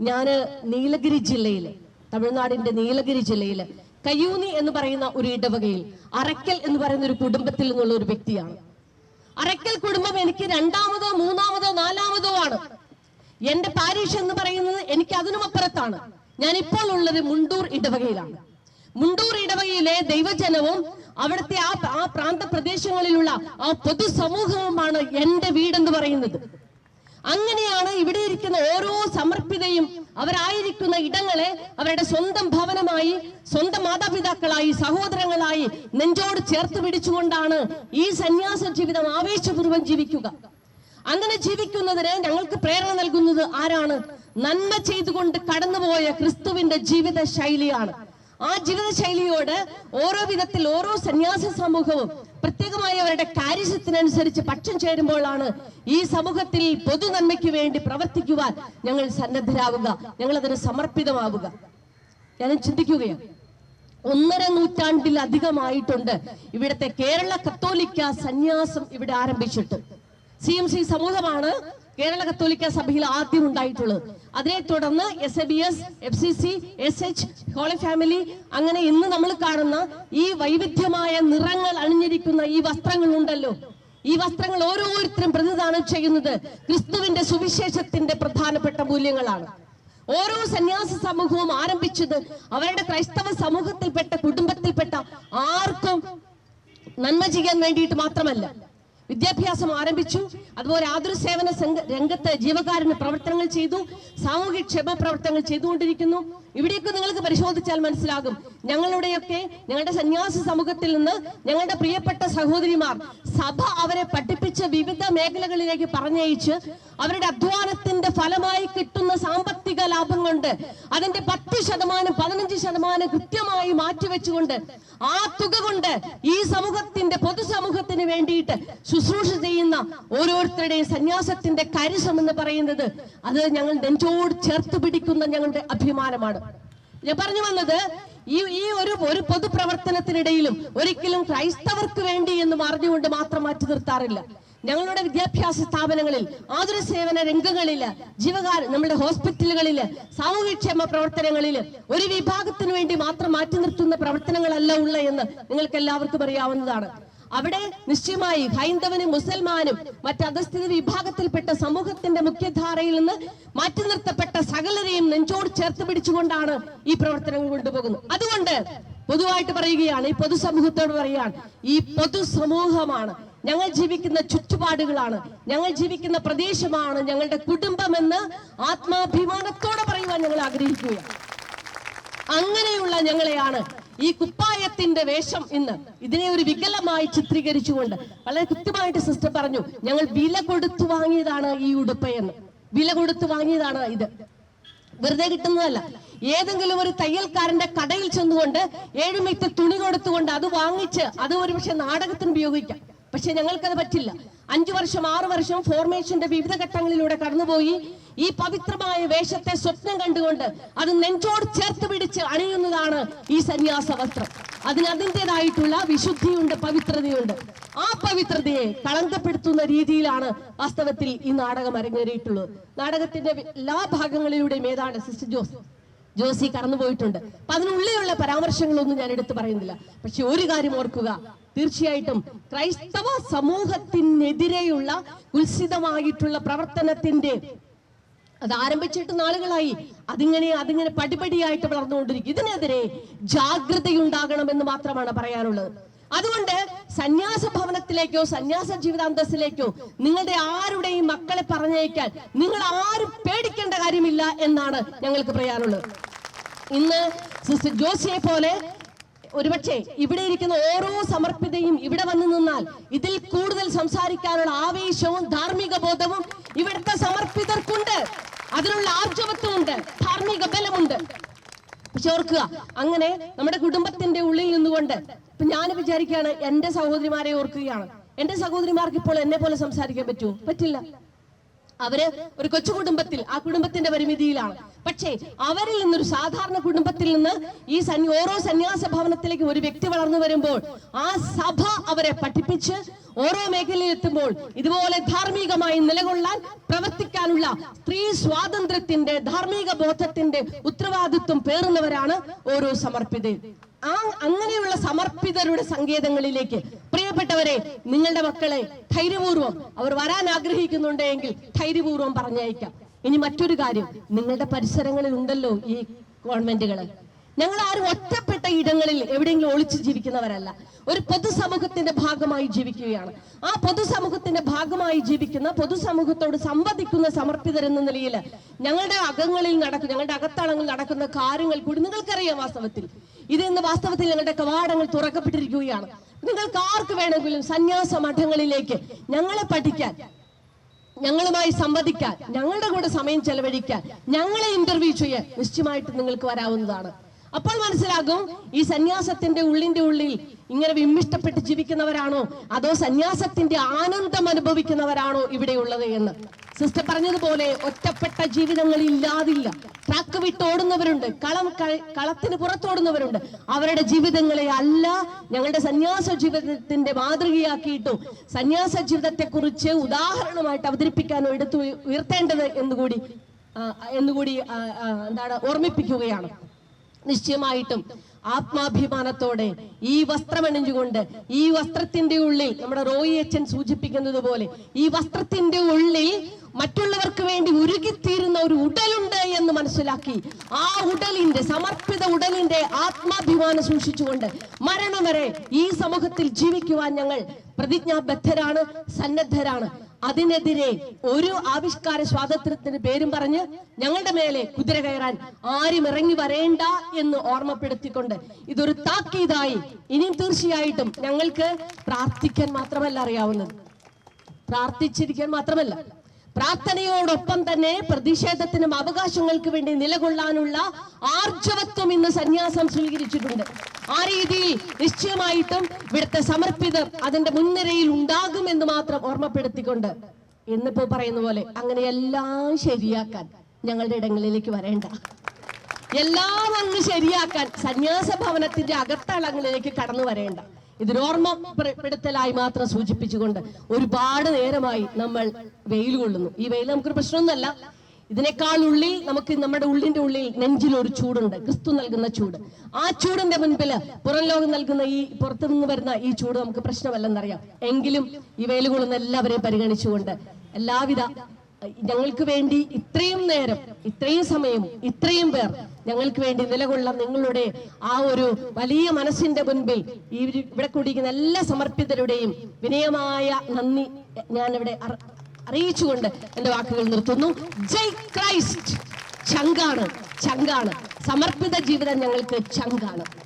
ഞാൻ നീലഗിരി ജില്ലയിൽ തമിഴ്നാടിന്റെ നീലഗിരി ജില്ലയിൽ കയ്യൂനി എന്ന് പറയുന്ന ഒരു ഇടവകയിൽ അറയ്ക്കൽ എന്ന് പറയുന്ന ഒരു കുടുംബത്തിൽ നിന്നുള്ള ഒരു വ്യക്തിയാണ്. അറയ്ക്കൽ കുടുംബം എനിക്ക് രണ്ടാമതോ മൂന്നാമതോ നാലാമതോ ആണ്. എന്റെ പാരീഷ് എന്ന് പറയുന്നത് എനിക്ക് അതിനും അപ്പുറത്താണ്. ഞാൻ ഇപ്പോൾ ഉള്ളത് മുണ്ടൂർ ഇടവകയിലാണ്. മുണ്ടൂർ ഇടവകയിലെ ദൈവജനവും അവിടുത്തെ ആ ആ പ്രാന്ത പ്രദേശങ്ങളിലുള്ള ആ പൊതുസമൂഹവുമാണ് എന്റെ വീടെന്ന് പറയുന്നത്. അങ്ങനെയാണ് ഇവിടെ ഇരിക്കുന്ന ഓരോ സമർപ്പിതയും അവരായിരിക്കുന്ന ഇടങ്ങളെ അവരുടെ സ്വന്തം ഭവനമായി സ്വന്തം മാതാപിതാക്കളായി സഹോദരങ്ങളായി നെഞ്ചോട് ചേർത്ത് പിടിച്ചുകൊണ്ടാണ് ഈ സന്യാസ ജീവിതം ആവേശപൂർവം ജീവിക്കുക. അങ്ങനെ ജീവിക്കുന്നതിന് ഞങ്ങൾക്ക് പ്രേരണ നൽകുന്നത് ആരാണ്? നന്മ ചെയ്തുകൊണ്ട് കടന്നുപോയ ക്രിസ്തുവിന്റെ ജീവിത ശൈലിയാണ് ആ ജീവിത ശൈലിയോട് ഓരോ വിധത്തിൽ ഓരോ സന്യാസ സമൂഹവും പ്രത്യേകമായി അവരുടെ കാര്യത്തിനനുസരിച്ച് പക്ഷം ചേരുമ്പോഴാണ് ഈ സമൂഹത്തിൽ പൊതു നന്മയ്ക്ക് വേണ്ടി പ്രവർത്തിക്കുവാൻ ഞങ്ങൾ സന്നദ്ധരാവുക ഞങ്ങൾ അതിന് സമർപ്പിതമാവുക. ഞാൻ ചിന്തിക്കുകയാണ്. ഒന്നര നൂറ്റാണ്ടിലധികമായിട്ടുണ്ട് ഇവിടുത്തെ കേരള കത്തോലിക്ക സന്യാസം ഇവിടെ ആരംഭിച്ചിട്ട്. സി എം സി സമൂഹമാണ് കേരള കത്തോലിക്ക സഭയിൽ ആദ്യം ഉണ്ടായിട്ടുള്ളത്. അതിനെ തുടർന്ന് S A B S F C C S H holy family അങ്ങനെ ഇന്ന് നമ്മൾ കാണുന്ന ഈ വൈവിധ്യമായ നിറങ്ങൾ അണിഞ്ഞിരിക്കുന്ന ഈ വസ്ത്രങ്ങൾ ഉണ്ടല്ലോ ഈ വസ്ത്രങ്ങൾ ഓരോരുത്തരും പ്രതിദാനം ചെയ്യുന്നത് ക്രിസ്തുവിന്റെ സുവിശേഷത്തിന്റെ പ്രധാനപ്പെട്ട മൂല്യങ്ങളാണ്. ഓരോ സന്യാസ സമൂഹവും ആരംഭിച്ചത് അവരുടെ ക്രൈസ്തവ സമൂഹത്തിൽപ്പെട്ട കുടുംബത്തിൽപ്പെട്ട ആർക്കും നന്മ ചെയ്യാൻ വേണ്ടിയിട്ട് മാത്രമല്ല. വിദ്യാഭ്യാസം ആരംഭിച്ചു. അതുപോലെ ആതുര സേവന രംഗത്ത് ജീവകാരുണ്യ പ്രവർത്തനങ്ങൾ ചെയ്തു. സാമൂഹ്യക്ഷേമ പ്രവർത്തനങ്ങൾ ചെയ്തുകൊണ്ടിരിക്കുന്നു. ഇവിടെയൊക്കെ നിങ്ങൾക്ക് പരിശോധിച്ചാൽ മനസ്സിലാകും. ഞങ്ങളുടെയൊക്കെ ഞങ്ങളുടെ സന്യാസ സമൂഹത്തിൽ നിന്ന് ഞങ്ങളുടെ പ്രിയപ്പെട്ട സഹോദരിമാർ സഭ അവരെ പഠിപ്പിച്ച വിവിധ മേഖലകളിലേക്ക് പറഞ്ഞയച്ച് അവരുടെ അധ്വാനത്തിന്റെ ഫലമായി കിട്ടുന്ന സാമ്പത്തിക ലാഭം കൊണ്ട് അതിന്റെ പത്ത് ശതമാനം പതിനഞ്ച് ശതമാനം കൃത്യമായി മാറ്റിവെച്ചുകൊണ്ട് ആ തുക കൊണ്ട് ഈ സമൂഹത്തിന്റെ പൊതുസമൂഹത്തിന് വേണ്ടിയിട്ട് ശുശ്രൂഷ ചെയ്യുന്ന ഓരോരുത്തരുടെയും സന്യാസത്തിന്റെ കരിസം എന്ന് പറയുന്നത് അത് ഞങ്ങൾ നെഞ്ചോട് ചേർത്ത് പിടിക്കുന്ന ഞങ്ങളുടെ അഭിമാനമാണ്. ഞാൻ പറഞ്ഞു വന്നത് ഈ ഈ ഒരു ഒരു പൊതുപ്രവർത്തനത്തിനിടയിലും ഒരിക്കലും ക്രൈസ്തവർക്ക് വേണ്ടി എന്ന് പറഞ്ഞുകൊണ്ട് മാത്രം മാറ്റി നിർത്താറില്ല. ഞങ്ങളുടെ വിദ്യാഭ്യാസ സ്ഥാപനങ്ങളിൽ ആതുര സേവന രംഗങ്ങളിൽ ജീവകാര നമ്മുടെ ഹോസ്പിറ്റലുകളിൽ സാമൂഹ്യക്ഷേമ പ്രവർത്തനങ്ങളിൽ ഒരു വിഭാഗത്തിന് വേണ്ടി മാത്രം മാറ്റി നിർത്തുന്ന പ്രവർത്തനങ്ങളല്ല ഉള്ള എന്ന് നിങ്ങൾക്ക് എല്ലാവർക്കും അറിയാവുന്നതാണ്. അവിടെ നിശ്ചയമായി ഹൈന്ദവനും മുസൽമാനും മറ്റ് അധസ്ഥിത വിഭാഗത്തിൽപ്പെട്ട സമൂഹത്തിന്റെ മുഖ്യധാരയിൽ നിന്ന് മാറ്റി നിർത്തപ്പെട്ട സകലരെയും നെഞ്ചോട് ചേർത്ത് പിടിച്ചുകൊണ്ടാണ് ഈ പ്രവർത്തനങ്ങൾ കൊണ്ടുപോകുന്നത്. അതുകൊണ്ട് പൊതുവായിട്ട് പറയുകയാണ് ഈ പൊതുസമൂഹത്തോട് പറയുകയാണ് ഈ പൊതുസമൂഹമാണ് ഞങ്ങൾ ജീവിക്കുന്ന ചുറ്റുപാടുകളാണ് ഞങ്ങൾ ജീവിക്കുന്ന പ്രദേശമാണ് ഞങ്ങളുടെ കുടുംബമെന്ന് ആത്മാഭിമാനത്തോടെ പറയുവാൻ ഞങ്ങൾ ആഗ്രഹിക്കുക അങ്ങനെയുള്ള ഞങ്ങളെയാണ് ഈ കുപ്പായത്തിന്റെ വേഷം ഇന്ന് ഇതിനെ ഒരു വികലമായി ചിത്രീകരിച്ചുകൊണ്ട് വളരെ കൃത്യമായിട്ട് സിസ്റ്റർ പറഞ്ഞു ഞങ്ങൾ വില കൊടുത്തു വാങ്ങിയതാണ് ഈ ഉടുപ്പ് എന്ന് വില കൊടുത്തു വാങ്ങിയതാണ് ഇത്. വെറുതെ കിട്ടുന്നതല്ല. ഏതെങ്കിലും ഒരു തയ്യൽക്കാരന്റെ കടയിൽ ചെന്നുകൊണ്ട് ഏഴുമിത്ത് തുണി കൊടുത്തുകൊണ്ട് അത് വാങ്ങിച്ച് അത് ഒരുപക്ഷെ നാടകത്തിന് ഉപയോഗിക്കാം. പക്ഷെ ഞങ്ങൾക്കത് പറ്റില്ല. അഞ്ചു വർഷം ആറു വർഷം ഫോർമേഷന്റെ വിവിധ ഘട്ടങ്ങളിലൂടെ കടന്നുപോയി. ഈ പവിത്രമായ വേഷത്തെ സ്വപ്നം കണ്ടുകൊണ്ട് അത് നെഞ്ചോട് ചേർത്ത് പിടിച്ച് അണിയുന്നതാണ് ഈ സന്യാസ വസ്ത്രം അതിന് അതിന്റെതായിട്ടുള്ള വിശുദ്ധിയുണ്ട് പവിത്രതയുണ്ട്. ആ പവിത്രതയെ കളങ്കപ്പെടുത്തുന്ന രീതിയിലാണ് വാസ്തവത്തിൽ ഈ നാടകം അരങ്ങേറിയിട്ടുള്ളത്. നാടകത്തിന്റെ എല്ലാ ഭാഗങ്ങളിലൂടെയും ഏതാണ് സിസ്റ്റർ ജോസ്? ജോസി കടന്നുപോയിട്ടുണ്ട് അപ്പൊ അതിനുള്ളിലുള്ള പരാമർശങ്ങളൊന്നും ഞാൻ എടുത്തു പറയുന്നില്ല. പക്ഷെ ഒരു കാര്യം ഓർക്കുക. തീർച്ചയായിട്ടും ക്രൈസ്തവ സമൂഹത്തിനെതിരെയുള്ള ഉത്സിതമായിട്ടുള്ള പ്രവർത്തനത്തിന്റെ അത് ആരംഭിച്ചിട്ട് നാളുകളായി. അതിങ്ങനെ അതിങ്ങനെ പടിപടിയായിട്ട് വളർന്നുകൊണ്ടിരിക്കും. ഇതിനെതിരെ ജാഗ്രതയുണ്ടാകണമെന്ന് മാത്രമാണ് പറയാനുള്ളത്. അതുകൊണ്ട് സന്യാസ ഭവനത്തിലേക്കോ സന്യാസ ജീവിതാന്തസ്സിലേക്കോ നിങ്ങളുടെ ആരുടെയും മക്കളെ പറഞ്ഞയക്കാൻ നിങ്ങൾ ആരും പേടിക്കേണ്ട കാര്യമില്ല എന്നാണ് ഞങ്ങൾക്ക് പറയാനുള്ളത്. ഇന്ന് സിസ്റ്റർ ജോസിയെ പോലെ ഒരുപക്ഷെ ഇവിടെ ഇരിക്കുന്ന ഓരോ സമർപ്പിതയും ഇവിടെ വന്നു നിന്നാൽ ഇതിൽ കൂടുതൽ സംസാരിക്കാനുള്ള ആവേശവും ധാർമ്മിക ബോധവും ഇവിടുത്തെ സമർപ്പിതർക്കുണ്ട്. അതിനുള്ള ആർജവത്വമുണ്ട് ധാർമ്മിക ബലമുണ്ട് പക്ഷെ ഓർക്കുക അങ്ങനെ നമ്മുടെ കുടുംബത്തിന്റെ ഉള്ളിൽ നിന്നുകൊണ്ട് ഇപ്പൊ ഞാൻ വിചാരിക്കുകയാണ് എന്റെ സഹോദരിമാരെ ഓർക്കുകയാണ്. എന്റെ സഹോദരിമാർക്ക് ഇപ്പോൾ എന്നെ പോലെ സംസാരിക്കാൻ പറ്റുമോ? പറ്റില്ല. അവർ ഒരു കൊച്ചു കുടുംബത്തിൽ ആ കുടുംബത്തിന്റെ പരിമിതിയിലാണ്. പക്ഷേ അവരിൽ നിന്നൊരു സാധാരണ കുടുംബത്തിൽ നിന്ന് ഈ ഓരോ സന്യാസ ഭവനത്തിലേക്ക് ഒരു വ്യക്തി വളർന്നു വരുമ്പോൾ ആ സഭ അവരെ പഠിപ്പിച്ച് ഓരോ മേഖലയിൽ എത്തുമ്പോൾ ഇതുപോലെ ധാർമ്മികമായി നിലകൊള്ളാൻ പ്രവർത്തിക്കാനുള്ള സ്ത്രീ സ്വാതന്ത്ര്യത്തിന്റെ ധാർമ്മിക ബോധത്തിന്റെ ഉത്തരവാദിത്വം പേറുന്നവരാണ് ഓരോ സമർപ്പിതയും ആ അങ്ങനെയുള്ള സമർപ്പിതരുടെ സങ്കേതങ്ങളിലേക്ക് പ്രിയപ്പെട്ടവരെ നിങ്ങളുടെ മക്കളെ ധൈര്യപൂർവം അവർ വരാൻ ആഗ്രഹിക്കുന്നുണ്ടെങ്കിൽ ധൈര്യപൂർവം പറഞ്ഞയക്കാം. ഇനി മറ്റൊരു കാര്യം. നിങ്ങളുടെ പരിസരങ്ങളിൽ ഉണ്ടല്ലോ ഈ ഗവൺമെന്റുകൾ ഞങ്ങൾ ആരും ഒറ്റപ്പെട്ട ഇടങ്ങളിൽ എവിടെയെങ്കിലും ഒളിച്ചു ജീവിക്കുന്നവരല്ല. ഒരു പൊതുസമൂഹത്തിന്റെ ഭാഗമായി ജീവിക്കുകയാണ്. ആ പൊതുസമൂഹത്തിന്റെ ഭാഗമായി ജീവിക്കുന്ന പൊതുസമൂഹത്തോട് സംവദിക്കുന്ന സമർപ്പിതരെന്ന നിലയിൽ ഞങ്ങളുടെ അകങ്ങളിൽ നടക്കുന്ന ഞങ്ങളുടെ അകത്തളങ്ങളിൽ നടക്കുന്ന കാര്യങ്ങൾ കൂടി നിങ്ങൾക്കറിയാം വാസ്തവത്തിൽ. ഇത് ഇന്ന് വാസ്തവത്തിൽ ഞങ്ങളുടെ കവാടങ്ങൾ തുറക്കപ്പെട്ടിരിക്കുകയാണ്. നിങ്ങൾക്ക് ആർക്ക് വേണമെങ്കിലും സന്യാസ മഠങ്ങളിലേക്ക് ഞങ്ങളെ പഠിക്കാൻ ഞങ്ങളുമായി സംവദിക്കാൻ ഞങ്ങളുടെ കൂടെ സമയം ചെലവഴിക്കാൻ ഞങ്ങളെ ഇന്റർവ്യൂ ചെയ്യാൻ നിശ്ചയമായിട്ട് നിങ്ങൾക്ക് വരാവുന്നതാണ്. അപ്പോൾ മനസ്സിലാകും ഈ സന്യാസത്തിന്റെ ഉള്ളിന്റെ ഉള്ളിൽ ഇങ്ങനെ വിമ്മിഷ്ടപ്പെട്ട് ജീവിക്കുന്നവരാണോ? അതോ സന്യാസത്തിന്റെ ആനന്ദം അനുഭവിക്കുന്നവരാണോ ഇവിടെയുള്ളത് എന്ന്? സിസ്റ്റർ പറഞ്ഞതുപോലെ ഒറ്റപ്പെട്ട ജീവിതങ്ങൾ ഇല്ലാതില്ല ട്രാക്ക് വിട്ടോടുന്നവരുണ്ട് കളം ക- കളത്തിന് പുറത്തോടുന്നവരുണ്ട് അവരുടെ ജീവിതങ്ങളെ അല്ല ഞങ്ങളുടെ സന്യാസ ജീവിതത്തിന്റെ മാതൃകയാക്കിയിട്ടും സന്യാസ ജീവിതത്തെ കുറിച്ച് ഉദാഹരണമായിട്ട് അവതരിപ്പിക്കാനോ എടുത്തു ഉയർത്തേണ്ടത് എന്നുകൂടി എന്നുകൂടി എന്താണ് ഓർമ്മിപ്പിക്കുകയാണ്. നിശ്ചയമായിട്ടും ആത്മാഭിമാനത്തോടെ ഈ വസ്ത്രമണിഞ്ഞുകൊണ്ട് ഈ വസ്ത്രത്തിന്റെ ഉള്ളിൽ നമ്മുടെ റോയി അച്ഛൻ സൂചിപ്പിക്കുന്നത് പോലെ ഈ വസ്ത്രത്തിന്റെ ഉള്ളിൽ മറ്റുള്ളവർക്ക് വേണ്ടി ഉരുകിത്തീരുന്ന ഒരു ഉടലുണ്ട് എന്ന് മനസ്സിലാക്കി ആ ഉടലിന്റെ സമർപ്പിത ഉടലിന്റെ ആത്മാഭിമാനം സൂക്ഷിച്ചുകൊണ്ട് മരണം വരെ ഈ സമൂഹത്തിൽ ജീവിക്കുവാൻ ഞങ്ങൾ പ്രതിജ്ഞാബദ്ധരാണ് സന്നദ്ധരാണ്. അതിനെതിരെ ഒരു ആവിഷ്കാര സ്വാതന്ത്ര്യത്തിന് പേരും പറഞ്ഞ് ഞങ്ങളുടെ മേലെ കുതിര കയറാൻ ആരും ഇറങ്ങി വരേണ്ട എന്ന് ഓർമ്മപ്പെടുത്തിക്കൊണ്ട് ഇതൊരു താക്കീതായി ഇനിയും തീർച്ചയായിട്ടും ഞങ്ങൾക്ക് പ്രാർത്ഥിക്കാൻ മാത്രമല്ല അറിയാവുന്നത്. പ്രാർത്ഥിച്ചിരിക്കാൻ മാത്രമല്ല പ്രാർത്ഥനയോടൊപ്പം തന്നെ പ്രതിഷേധത്തിനും അവകാശങ്ങൾക്ക് വേണ്ടി നിലകൊള്ളാനുള്ള ആർജവത്വം ഇന്ന് സന്യാസം സ്വീകരിച്ചിട്ടുണ്ട്. ആ രീതിയിൽ നിശ്ചയമായിട്ടും ഇവിടുത്തെ സമർപ്പിതർ അതിന്റെ മുൻനിരയിൽ ഉണ്ടാകും എന്ന് മാത്രം ഓർമ്മപ്പെടുത്തിക്കൊണ്ട് എന്നിപ്പോ പറയുന്ന പോലെ അങ്ങനെ എല്ലാം ശരിയാക്കാൻ ഞങ്ങളുടെ ഇടങ്ങളിലേക്ക് വരേണ്ട. എല്ലാം അങ്ങ് ശരിയാക്കാൻ സന്യാസ ഭവനത്തിന്റെ അകത്തളങ്ങളിലേക്ക് കടന്നു വരേണ്ട. ഇതിനോർമ്മപ്പെടുത്തലായി മാത്രം സൂചിപ്പിച്ചുകൊണ്ട് ഒരുപാട് നേരമായി നമ്മൾ വെയിൽ കൊള്ളുന്നു. ഈ വെയിൽ നമുക്കൊരു പ്രശ്നമൊന്നുമല്ല. ഇതിനേക്കാൾ ഉള്ളിൽ നമുക്ക് നമ്മുടെ ഉള്ളിന്റെ ഉള്ളിൽ നെഞ്ചിൽ ഒരു ചൂടുണ്ട്. ക്രിസ്തു നൽകുന്ന ചൂട്. ആ ചൂടിന്റെ മുൻപിൽ പുറം ലോകം നൽകുന്ന ഈ പുറത്തു നിന്ന് വരുന്ന ഈ ചൂട് നമുക്ക് പ്രശ്നമല്ലെന്നറിയാം. എങ്കിലും ഈ വെയിൽ എല്ലാവരെയും പരിഗണിച്ചുകൊണ്ട് എല്ലാവിധ ഞങ്ങൾക്ക് വേണ്ടി ഇത്രയും നേരം ഇത്രയും സമയം ഇത്രയും പേർ ഞങ്ങൾക്ക് വേണ്ടി നിലകൊള്ളാൻ നിങ്ങളുടെ ആ ഒരു വലിയ മനസ്സിന്റെ മുൻപിൽ ഈ ഇവിടെ കൂടിയിരിക്കുന്ന എല്ലാ സമർപ്പിതരുടെയും വിനയമായ നന്ദി. ഞാനിവിടെ അറിയിച്ചുകൊണ്ട് എന്റെ വാക്കുകൾ നിർത്തുന്നു. ജയ് ക്രൈസ്റ്റ്. ചങ്കാണ്. ചങ്കാണ്. സമർപ്പിത ജീവിതം ഞങ്ങൾക്ക് ചങ്കാണ്.